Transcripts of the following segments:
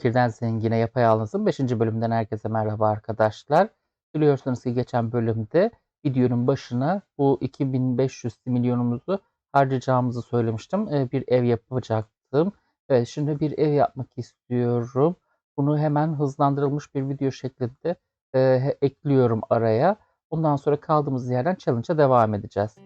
Fakirden Zengine Yapayalnız'ın 5. bölümünden herkese merhaba arkadaşlar. Biliyorsunuz ki geçen bölümde videonun başına bu 2500 milyonumuzu harcayacağımızı söylemiştim. Ee, Bir ev yapacaktım. Evet şimdi bir ev yapmak istiyorum. Bunu hemen hızlandırılmış bir video şeklinde e, ekliyorum araya. Ondan sonra kaldığımız yerden challenge'a devam edeceğiz.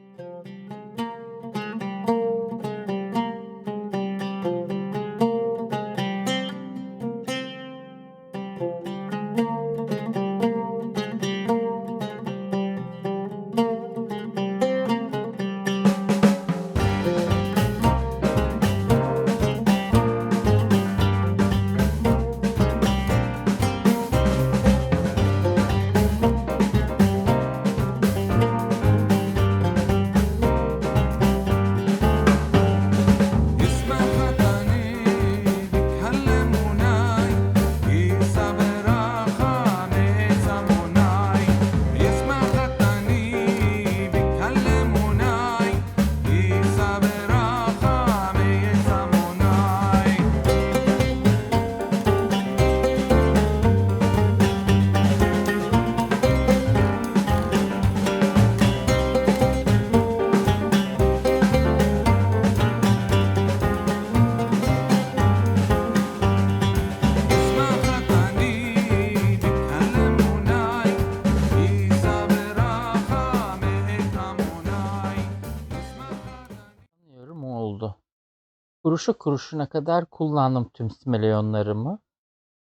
Kuruşu kuruşuna kadar kullandım tüm milyonlarımı.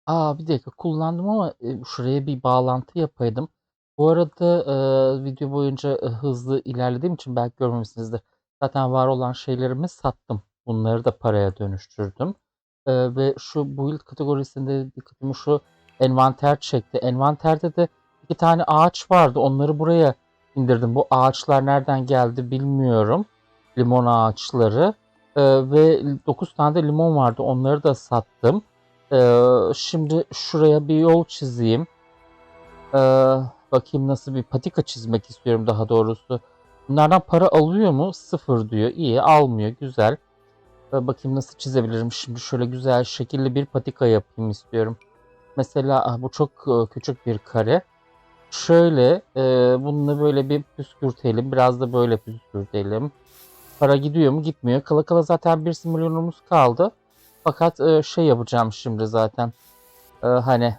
Aa bir dakika kullandım ama e, şuraya bir bağlantı yapaydım. Bu arada e, video boyunca e, hızlı ilerlediğim için belki görmemişsinizdir. Zaten var olan şeylerimi sattım. Bunları da paraya dönüştürdüm. E, ve şu build kategorisinde dikkatimi şu envanter çekti. Envanterde de iki tane ağaç vardı. Onları buraya indirdim. Bu ağaçlar nereden geldi bilmiyorum. Limon ağaçları. E, ve 9 tane de limon vardı. Onları da sattım. Ee, şimdi şuraya bir yol çizeyim. Ee, bakayım nasıl bir patika çizmek istiyorum daha doğrusu. Bunlardan para alıyor mu? Sıfır diyor. İyi almıyor. Güzel. Ee, bakayım nasıl çizebilirim. Şimdi şöyle güzel şekilli bir patika yapayım istiyorum. Mesela ah, bu çok e, küçük bir kare. Şöyle e, bunu böyle bir püskürtelim. Biraz da böyle püskürtelim. Para gidiyor mu? Gitmiyor. Kala kala zaten bir milyonumuz kaldı. Fakat e, şey yapacağım şimdi zaten. E, hani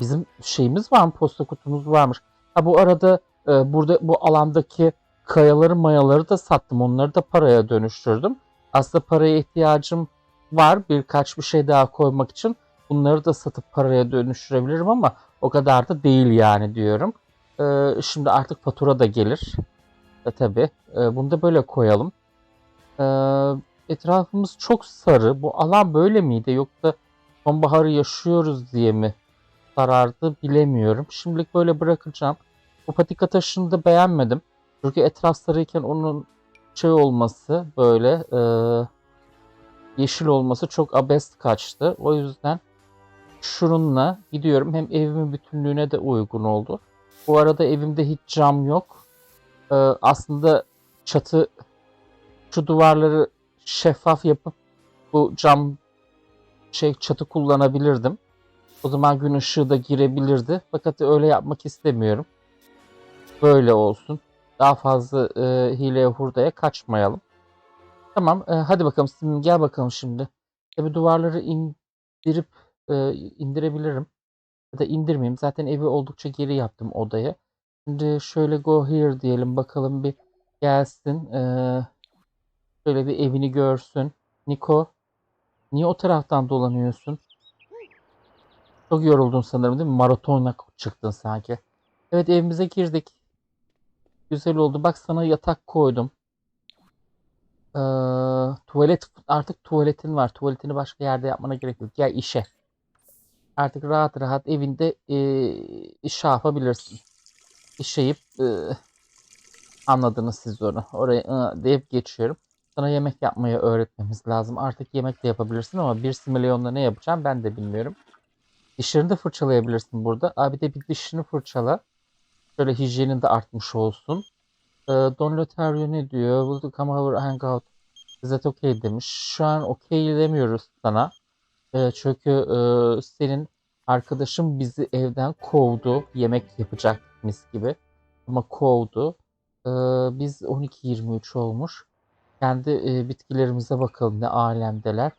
bizim şeyimiz var mı? Posta kutumuz varmış. Ha bu arada e, burada bu alandaki kayaları mayaları da sattım. Onları da paraya dönüştürdüm. Aslında paraya ihtiyacım var. Birkaç bir şey daha koymak için. Bunları da satıp paraya dönüştürebilirim ama o kadar da değil yani diyorum. E, şimdi artık fatura da gelir. E, tabii. E, bunu da böyle koyalım. E, etrafımız çok sarı. Bu alan böyle miydi yoksa sonbaharı yaşıyoruz diye mi sarardı bilemiyorum. Şimdilik böyle bırakacağım. Bu patika taşını da beğenmedim. Çünkü etraf sarıyken onun şey olması böyle e, yeşil olması çok abest kaçtı. O yüzden şununla gidiyorum. Hem evimin bütünlüğüne de uygun oldu. Bu arada evimde hiç cam yok. E, aslında çatı şu duvarları şeffaf yapıp bu cam şey çatı kullanabilirdim. O zaman gün ışığı da girebilirdi. Fakat öyle yapmak istemiyorum. Böyle olsun. Daha fazla e, hileye hurdaya kaçmayalım. Tamam e, hadi bakalım Simim gel bakalım şimdi. Tabi duvarları indirip e, indirebilirim. Ya da indirmeyeyim. Zaten evi oldukça geri yaptım odaya. Şimdi şöyle go here diyelim bakalım bir gelsin. E, şöyle bir evini görsün. Niko niye o taraftan dolanıyorsun? Çok yoruldun sanırım değil mi? Maratona çıktın sanki. Evet evimize girdik. Güzel oldu. Bak sana yatak koydum. Ee, tuvalet artık tuvaletin var. Tuvaletini başka yerde yapmana gerek yok. Gel işe. Artık rahat rahat evinde e, iş yapabilirsin. İşeyip e, anladınız siz onu. Oraya ı, deyip geçiyorum. Sana yemek yapmayı öğretmemiz lazım. Artık yemek de yapabilirsin ama bir milyonla ne yapacağım ben de bilmiyorum. Dişlerini de fırçalayabilirsin burada. Abi de bir dişini fırçala. Şöyle hijyenin de artmış olsun. Ee, Don Lotario ne diyor? Will come over hang out? Is that okay demiş. Şu an okey demiyoruz sana. E, çünkü e, senin arkadaşın bizi evden kovdu. Yemek yapacak mis gibi. Ama kovdu. E, biz 12-23 olmuş. Kendi e, bitkilerimize bakalım ne alemdeler.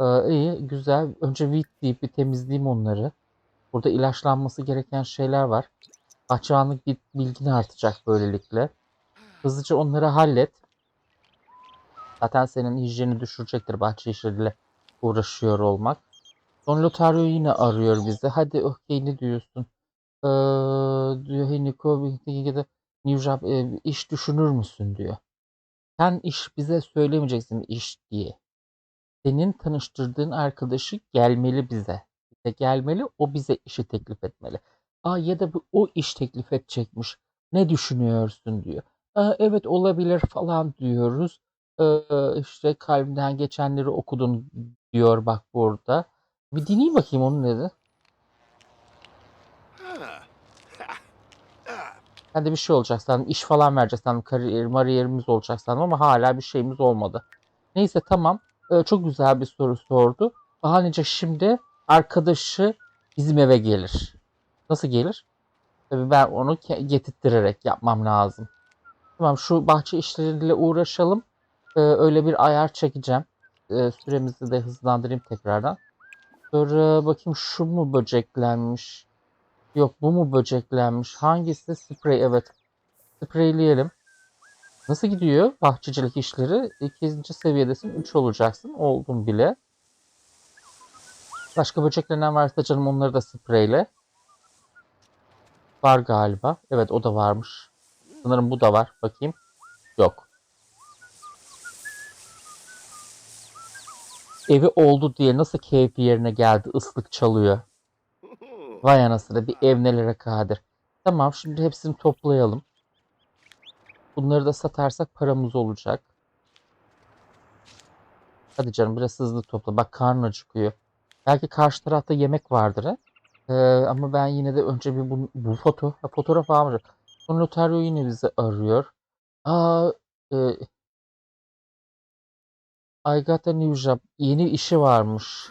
E, iyi, güzel. Önce weed deyip bir temizleyeyim onları. Burada ilaçlanması gereken şeyler var. Bahçıvanlık bil- bilgin artacak böylelikle. Hızlıca onları hallet. Zaten senin hijyeni düşürecektir bahçe işleriyle uğraşıyor olmak. Don Lotario yine arıyor bizi. Hadi okey ne diyorsun? Diyor hey Niko New Job e, iş düşünür müsün diyor. Sen iş bize söylemeyeceksin iş diye. Senin tanıştırdığın arkadaşı gelmeli bize. Bize gelmeli o bize işi teklif etmeli. Aa ya da bu o iş teklif edecekmiş. Ne düşünüyorsun diyor. Aa, evet olabilir falan diyoruz. Ee, işte kalbimden geçenleri okudun diyor bak burada. Bir dinleyeyim bakayım onun dedi. Ben de bir şey olacak sandım. iş falan verecek sandım. Kariyer, mariyerimiz olacak sandım ama hala bir şeyimiz olmadı. Neyse tamam. Ee, çok güzel bir soru sordu. Bahanece şimdi arkadaşı bizim eve gelir. Nasıl gelir? Tabii ben onu getirttirerek yapmam lazım. Tamam şu bahçe işleriyle uğraşalım. Ee, öyle bir ayar çekeceğim. Ee, süremizi de hızlandırayım tekrardan. Sonra bakayım şu mu böceklenmiş? Yok bu mu böceklenmiş? Hangisi? Sprey evet. Spreyleyelim. Nasıl gidiyor bahçecilik işleri? İkinci seviyedesin. 3 olacaksın. Oldum bile. Başka böceklenen varsa canım onları da spreyle. Var galiba. Evet o da varmış. Sanırım bu da var. Bakayım. Yok. Evi oldu diye nasıl keyfi yerine geldi ıslık çalıyor. Vay anasını bir ev nelere kadir. Tamam şimdi hepsini toplayalım. Bunları da satarsak paramız olacak. Hadi canım biraz hızlı topla. Bak karnın acıkıyor. Belki karşı tarafta yemek vardır ha. Ee, ama ben yine de önce bir bu, bu foto fotoğraf almışım. Sonra notaryo yine bizi arıyor. Aa, e, I got a new job. Yeni işi varmış.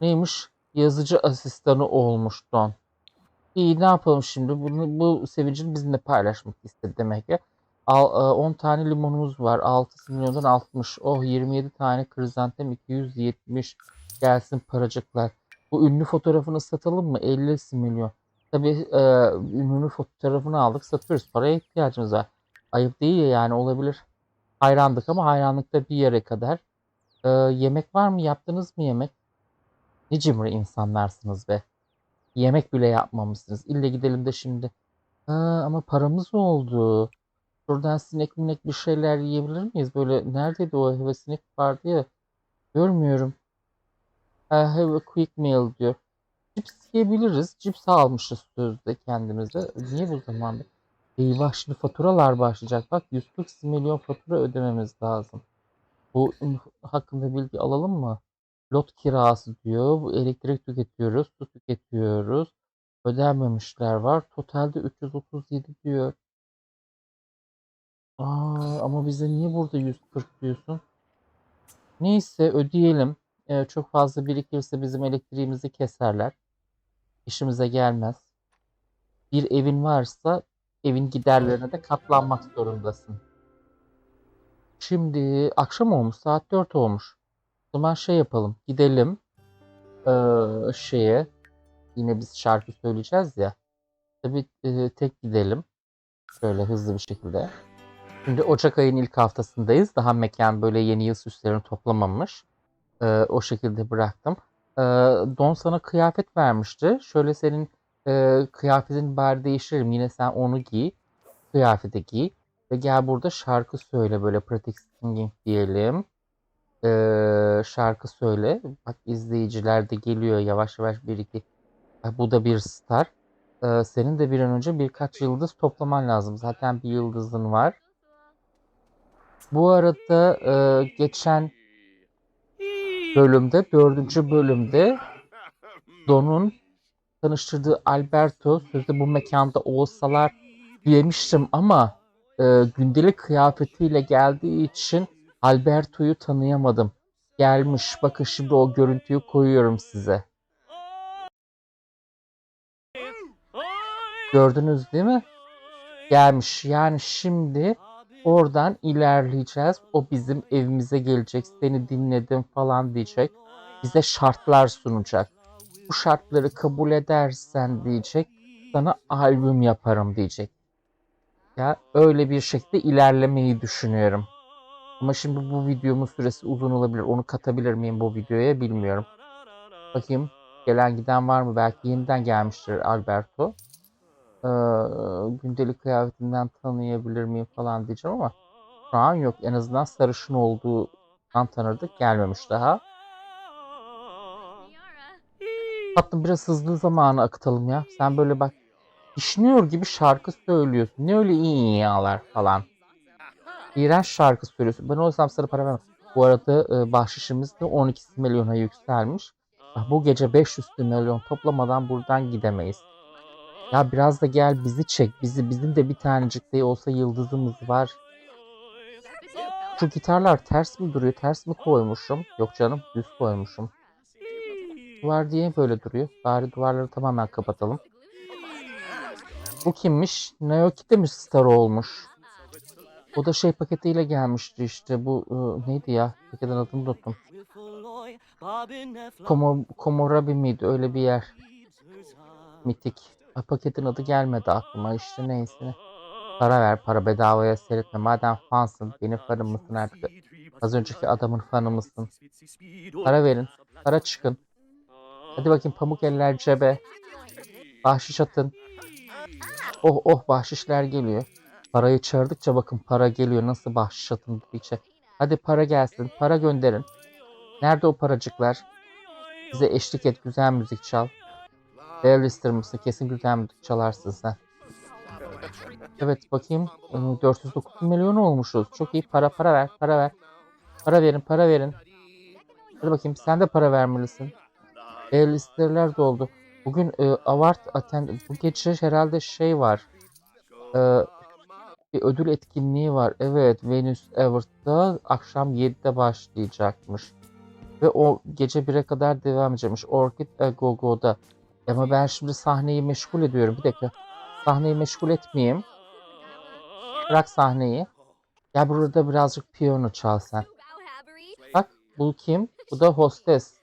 Neymiş? Yazıcı asistanı olmuş Don. İyi ne yapalım şimdi? Bunu, bu sevincini bizimle paylaşmak istedi demek ki. Al, e, 10 tane limonumuz var. 6 milyondan 60. Oh 27 tane krizantem 270. Gelsin paracıklar. Bu ünlü fotoğrafını satalım mı? 50 milyon. Tabii e, ünlü fotoğrafını aldık satıyoruz. Paraya ihtiyacımız var. Ayıp değil ya yani olabilir. Hayrandık ama hayranlıkta bir yere kadar. E, yemek var mı? Yaptınız mı yemek? Ne cimri insanlarsınız be. Yemek bile yapmamışsınız. İlle gidelim de şimdi. Ha, ama paramız oldu. Şuradan sinek minek bir şeyler yiyebilir miyiz? Böyle neredeydi o eve sinek vardı ya. Görmüyorum. I have a quick meal diyor. Cips yiyebiliriz. Cips almışız sözde kendimize. Niye bu zamanda? Eyvah şimdi faturalar başlayacak. Bak 140 milyon fatura ödememiz lazım. Bu hakkında bilgi alalım mı? Lot kirası diyor. Bu elektrik tüketiyoruz, su tüketiyoruz. Ödenmemişler var. Totalde 337 diyor. Aa, ama bize niye burada 140 diyorsun? Neyse ödeyelim. Ee, çok fazla birikirse bizim elektriğimizi keserler. İşimize gelmez. Bir evin varsa evin giderlerine de katlanmak zorundasın. Şimdi akşam olmuş, saat 4 olmuş. O zaman şey yapalım, gidelim ee, şeye. Yine biz şarkı söyleyeceğiz ya. Tabii e, tek gidelim. Şöyle hızlı bir şekilde. Şimdi Ocak ayının ilk haftasındayız. Daha mekan böyle yeni yıl süslerini toplamamış. Ee, o şekilde bıraktım. Ee, Don sana kıyafet vermişti. Şöyle senin e, kıyafetini bari değiştirelim. Yine sen onu giy. Kıyafeti giy. Ve gel burada şarkı söyle böyle pratik singing diyelim. Ee, şarkı söyle. Bak izleyiciler de geliyor yavaş yavaş bir iki. Bu da bir star. Ee, senin de bir an önce birkaç yıldız toplaman lazım. Zaten bir yıldızın var. Bu arada e, geçen bölümde, dördüncü bölümde Don'un tanıştırdığı Alberto sözde bu mekanda olsalar diyemiştim ama e, gündelik kıyafetiyle geldiği için Alberto'yu tanıyamadım. Gelmiş. Bakın şimdi o görüntüyü koyuyorum size. Gördünüz değil mi? Gelmiş. Yani şimdi oradan ilerleyeceğiz. O bizim evimize gelecek. Seni dinledim falan diyecek. Bize şartlar sunacak. Bu şartları kabul edersen diyecek. Sana albüm yaparım diyecek. Ya öyle bir şekilde ilerlemeyi düşünüyorum. Ama şimdi bu videomun süresi uzun olabilir. Onu katabilir miyim bu videoya bilmiyorum. Bakayım gelen giden var mı? Belki yeniden gelmiştir Alberto. Ee, gündelik kıyafetinden tanıyabilir miyim falan diyeceğim ama şu an yok. En azından sarışın olduğundan tanırdık. Gelmemiş daha. Tatlım biraz hızlı zamanı akıtalım ya. Sen böyle bak işiniyor gibi şarkı söylüyorsun. Ne öyle iyi yalar falan. İğrenç şarkı söylüyorsun. Ben olsam sana para vermem. Bu arada e, bahşişimiz de 12 milyona yükselmiş. Bu gece 500 milyon toplamadan buradan gidemeyiz. Ya biraz da gel bizi çek. Bizi bizim de bir tanecik de olsa yıldızımız var. Şu gitarlar ters mi duruyor? Ters mi koymuşum? Yok canım düz koymuşum. Duvar diye böyle duruyor. Bari duvarları tamamen kapatalım. Bu kimmiş? Naoki de mi star olmuş? O da şey paketiyle gelmişti işte. Bu e, neydi ya? Paketin adını unuttum. Komo, Komorabi miydi? Öyle bir yer. Mitik. Ay, paketin adı gelmedi aklıma. İşte neyse. Para ver para bedavaya seyretme. Madem fansın benim fanım mısın artık? Az önceki adamın fanı mısın? Para verin. Para çıkın. Hadi bakayım pamuk eller cebe. Bahşiş atın. Oh oh bahşişler geliyor. Parayı çağırdıkça bakın para geliyor. Nasıl bahşiş atın dedikçe. Hadi para gelsin. Para gönderin. Nerede o paracıklar? Bize eşlik et. Güzel müzik çal. Playlister mısın? Kesin güzel müzik çalarsın sen. Evet bakayım. Ee, 409 milyon olmuşuz. Çok iyi. Para para ver. Para ver. Para verin. Para verin. Hadi bakayım. Sen de para vermelisin. Playlisterler doldu. Bugün e, Award Attend bu gece herhalde şey var. E, bir ödül etkinliği var. Evet, Venus Award'da akşam 7'de başlayacakmış. Ve o gece 1'e kadar devam edecekmiş. Orchid Agogo'da. Ama ben şimdi sahneyi meşgul ediyorum. Bir dakika. Sahneyi meşgul etmeyeyim. Bırak sahneyi. Gel burada birazcık piyano çal sen. Bak bu kim? Bu da hostes.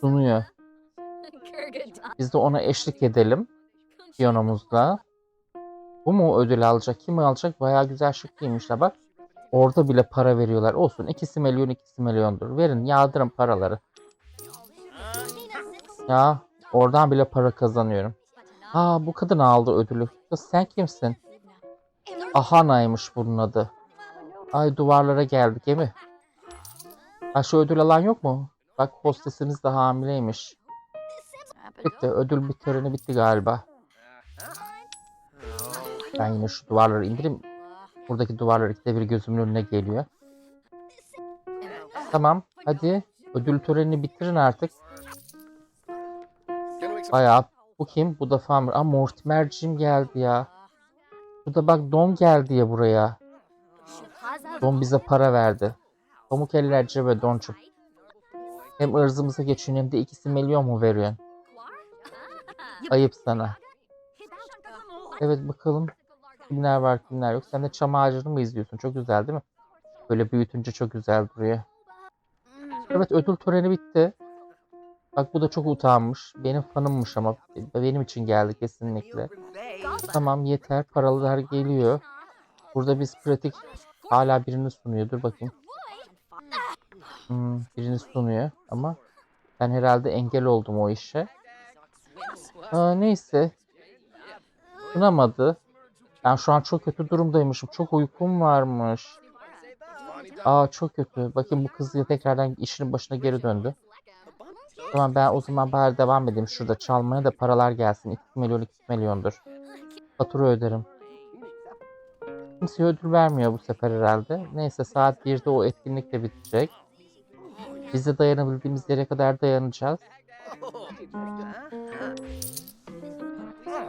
Sunuyor. Biz de ona eşlik edelim. Piyanomuzla. Bu mu ödül alacak? Kim alacak? Bayağı güzel şık giymişler bak. Orada bile para veriyorlar. Olsun. ikisi milyon ikisi milyondur. Verin yağdırın paraları. Ya oradan bile para kazanıyorum. Aa bu kadın aldı ödülü. Kız sen kimsin? Ahana'ymış bunun adı. Ay duvarlara geldik değil mi? Başka ödül alan yok mu? Bak hostesimiz de hamileymiş. Bitti. Ödül bir töreni bitti galiba. Ben yine şu duvarları indireyim. Buradaki duvarlar ikide bir gözümün önüne geliyor. Tamam. Hadi. Ödül törenini bitirin artık. Bayağı. Bu kim? Bu da Farmer. Aa Mortimer'cim geldi ya. Bu da bak Don geldi ya buraya. Don bize para verdi. Pamuk ellerce ve Don'cum. Hem ırzımıza geçiyorsun hem de ikisi milyon mu veriyorsun? Ayıp sana. Evet bakalım kimler var kimler yok. Sen de çam ağacını mı izliyorsun? Çok güzel değil mi? Böyle büyütünce çok güzel duruyor. Evet ödül töreni bitti. Bak bu da çok utanmış. Benim fanımmış ama benim için geldi kesinlikle. Tamam yeter paralar geliyor. Burada biz pratik hala birini sunuyor. Dur bakayım. Hmm, birini sunuyor ama ben herhalde engel oldum o işe. Aa, neyse. Sunamadı. Ben şu an çok kötü durumdaymışım. Çok uykum varmış. Aa çok kötü. Bakın bu kız tekrardan işinin başına geri döndü. Tamam ben o zaman bari devam edeyim şurada çalmaya da paralar gelsin. 2 milyon 2 milyondur. Fatura öderim. Kimseye ödül vermiyor bu sefer herhalde. Neyse saat 1'de o etkinlik de bitecek. Biz de dayanabildiğimiz yere kadar dayanacağız.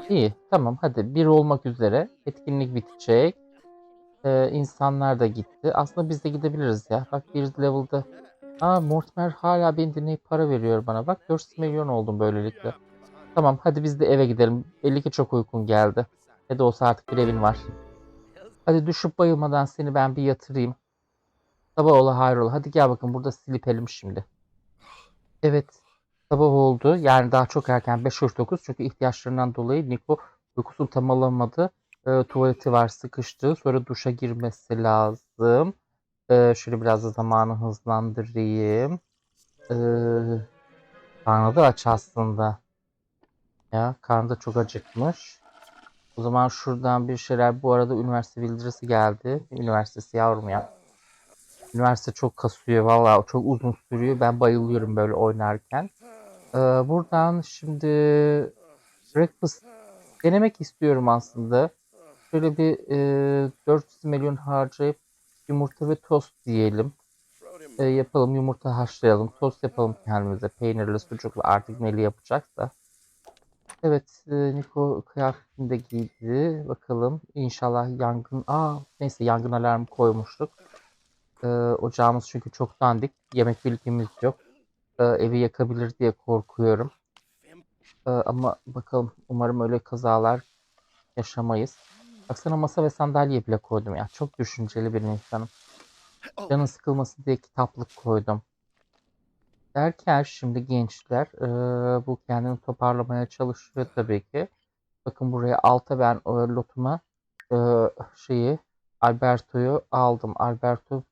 İyi tamam hadi bir olmak üzere etkinlik bitecek. Ee, insanlar da gitti. Aslında biz de gidebiliriz ya. Bak bir level'da Aa Mortimer hala beni dinleyip para veriyor bana. Bak 400 milyon oldum böylelikle. Tamam hadi biz de eve gidelim. Belli ki çok uykun geldi. Ne de olsa artık bir evin var. Hadi düşüp bayılmadan seni ben bir yatırayım. Sabah ola hayrola. Hadi gel bakın burada silipelim şimdi. Evet. Sabah oldu. Yani daha çok erken 5.49 çünkü ihtiyaçlarından dolayı Niko uykusunu tam alamadı. Ee, tuvaleti var sıkıştı. Sonra duşa girmesi lazım. Ee, şöyle biraz da zamanı hızlandırayım. Karnı da aç aslında. Ya karnı da çok acıkmış. O zaman şuradan bir şeyler. Bu arada üniversite bildirisi geldi. Üniversitesi yavrum ya. Üniversite çok kasıyor. Vallahi çok uzun sürüyor. Ben bayılıyorum böyle oynarken. Ee, buradan şimdi breakfast denemek istiyorum aslında. Şöyle bir e, 400 milyon harcayıp yumurta ve tost diyelim. E, yapalım yumurta haşlayalım. Tost yapalım kendimize. Peynirli, sucuklu artık neli yapacaksa. Evet, e, Niko kıyafetini de giydi. Bakalım inşallah yangın... Aa, neyse yangın alarmı koymuştuk. E, ocağımız çünkü çok dandik. Yemek bilgimiz yok. E, evi yakabilir diye korkuyorum. E, ama bakalım umarım öyle kazalar yaşamayız. Baksana masa ve sandalye bile koydum ya. Çok düşünceli bir insanım. Canın sıkılması diye kitaplık koydum. Derken şimdi gençler eee, bu kendini toparlamaya çalışıyor tabii ki. Bakın buraya alta ben e, lotuma eee, şeyi Alberto'yu aldım. Alberto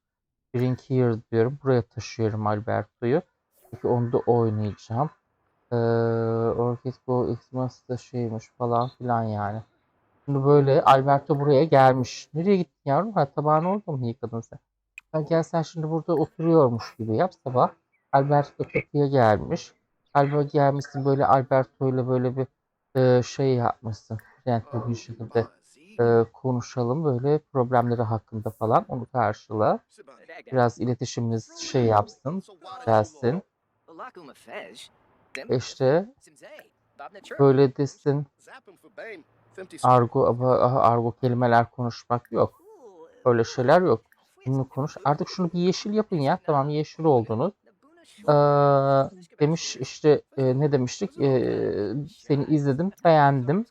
Drink Here diyorum. Buraya taşıyorum Alberto'yu. Çünkü onu da oynayacağım. Eee Orchid Go Xmas da şeymiş falan filan yani. Şimdi böyle Alberto buraya gelmiş. Nereye gittin yavrum? Ha tabağın orada mı yıkadın sen? Ha, gel sen şimdi burada oturuyormuş gibi yap sabah. Alberto kapıya gelmiş. Alberto gelmişsin böyle Alberto ile böyle bir e, şey yapmışsın. Renkli bir şekilde e, konuşalım böyle problemleri hakkında falan onu karşıla. Biraz iletişimimiz şey yapsın, gelsin. İşte böyle desin argo ama aha, argo kelimeler konuşmak yok. Öyle şeyler yok. Bunu konuş. Artık şunu bir yeşil yapın ya. Tamam yeşil oldunuz. Ee, demiş işte e, ne demiştik? Ee, seni izledim, beğendim.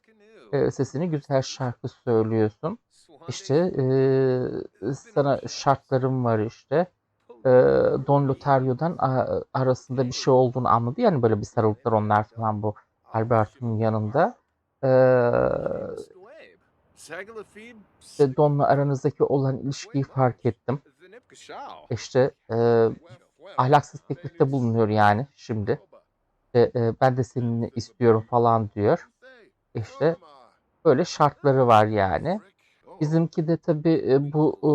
Ee, sesini güzel şarkı söylüyorsun. İşte ee, sana şartlarım var işte. Ee, Don Lotario'dan arasında bir şey olduğunu anladı. Yani böyle bir sarıldılar onlar falan bu Alberto'nun yanında. İşte Don'la aranızdaki olan ilişkiyi fark ettim. İşte e, ahlaksız teklifte bulunuyor yani şimdi. İşte, e, ben de seninle istiyorum falan diyor. İşte böyle şartları var yani. Bizimki de tabii e, bu e,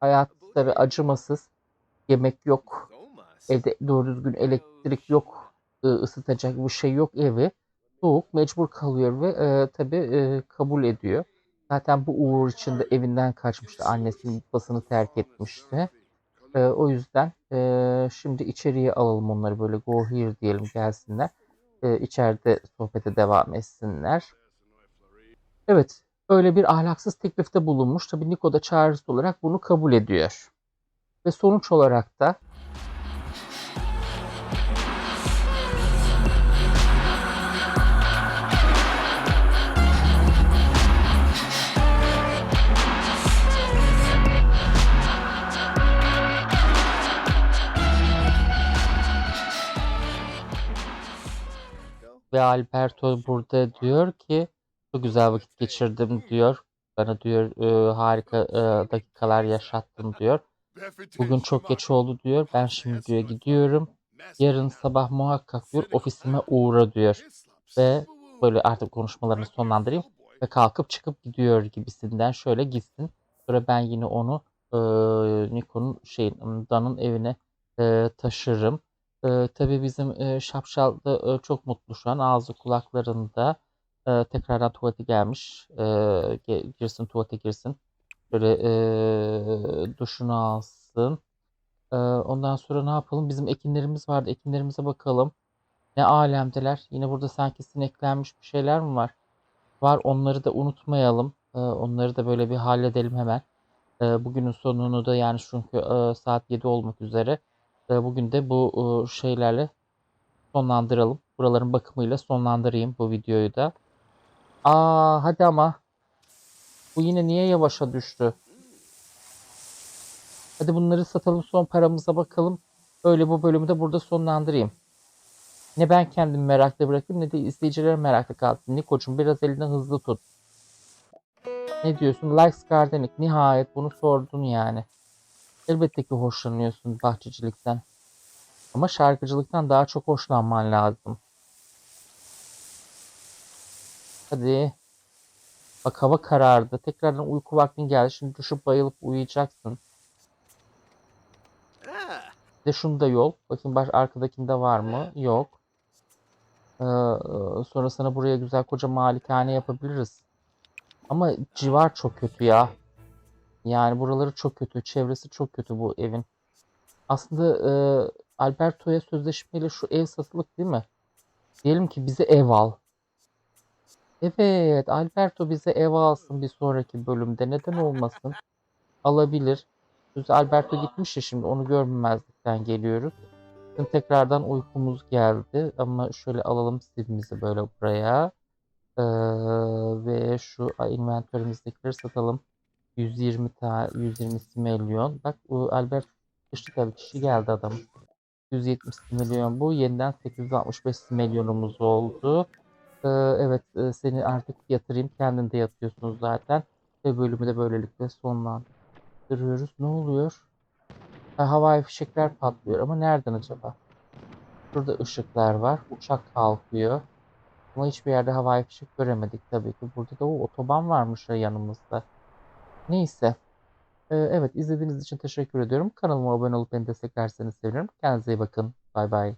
hayat tabii acımasız. Yemek yok. Evde doğru düzgün elektrik yok. e, ısıtacak bir şey yok evi. Soğuk mecbur kalıyor ve e, tabii e, kabul ediyor. Zaten bu uğur içinde evinden kaçmıştı. Annesinin babasını terk etmişti. E, o yüzden e, şimdi içeriye alalım onları böyle go here diyelim gelsinler. E, içeride sohbete devam etsinler. Evet, öyle bir ahlaksız teklifte bulunmuş. Tabii Niko da çaresiz olarak bunu kabul ediyor. Ve sonuç olarak da ve Alberto burada diyor ki çok güzel vakit geçirdim diyor. Bana diyor e, harika e, dakikalar yaşattın diyor. Bugün çok geç oldu diyor. Ben şimdi diyor gidiyorum. Yarın sabah muhakkak diyor ofisime uğra diyor. Ve böyle artık konuşmalarını sonlandırayım. Ve kalkıp çıkıp gidiyor gibisinden şöyle gitsin. Sonra ben yine onu e, Niko'nun şeyin Dan'ın evine e, taşırım. E, tabii bizim e, Şapşal da e, çok mutlu şu an. Ağzı kulaklarında. E, tekrardan tuvalete gelmiş. E, girsin tuvalete girsin. Böyle e, duşunu alsın. E, ondan sonra ne yapalım? Bizim ekinlerimiz vardı. Ekinlerimize bakalım. Ne alemdeler. Yine burada sanki sineklenmiş bir şeyler mi var? Var onları da unutmayalım. E, onları da böyle bir halledelim hemen. E, bugünün sonunu da yani çünkü e, saat 7 olmak üzere. E, bugün de bu e, şeylerle sonlandıralım. Buraların bakımıyla sonlandırayım bu videoyu da. Aa hadi ama. Bu yine niye yavaşa düştü? Hadi bunları satalım son paramıza bakalım. Öyle bu bölümü de burada sonlandırayım. Ne ben kendimi merakla bırakayım ne de izleyiciler merakla kalsın. Nikocuğum biraz elinden hızlı tut. Ne diyorsun? Likes Gardening. Nihayet bunu sordun yani. Elbette ki hoşlanıyorsun bahçecilikten. Ama şarkıcılıktan daha çok hoşlanman lazım. Hadi. Bak hava karardı. Tekrardan uyku vaktin geldi. Şimdi düşüp bayılıp uyuyacaksın. Bir de şunu da yol. Bakayım baş arkadakinde var mı? Yok. Ee, sonra sana buraya güzel koca malikane yapabiliriz. Ama civar çok kötü ya. Yani buraları çok kötü. Çevresi çok kötü bu evin. Aslında e, Alberto'ya sözleşmeyle şu ev satılık değil mi? Diyelim ki bize ev al. Evet, Alberto bize ev alsın bir sonraki bölümde. Neden olmasın? Alabilir. Biz Alberto gitmiş ya şimdi onu görmemezlikten geliyoruz. Şimdi tekrardan uykumuz geldi ama şöyle alalım sivimizi böyle buraya. Ee, ve şu inventörümüzdekileri satalım. 120 tane 120 milyon. Bak bu Albert kişi tabii kişi geldi adam. 170 milyon bu. Yeniden 865 milyonumuz oldu. Ee, evet e, seni artık yatırayım. Kendin de yatıyorsunuz zaten. Ve bölümü de böylelikle sonlandırıyoruz. Ne oluyor? Ha, havai fişekler patlıyor ama nereden acaba? Burada ışıklar var. Uçak kalkıyor. Ama hiçbir yerde havai fişek göremedik tabii ki. Burada da o otoban varmış ya yanımızda. Neyse. Ee, evet izlediğiniz için teşekkür ediyorum. Kanalıma abone olup beni desteklerseniz sevinirim. Kendinize iyi bakın. Bay bay.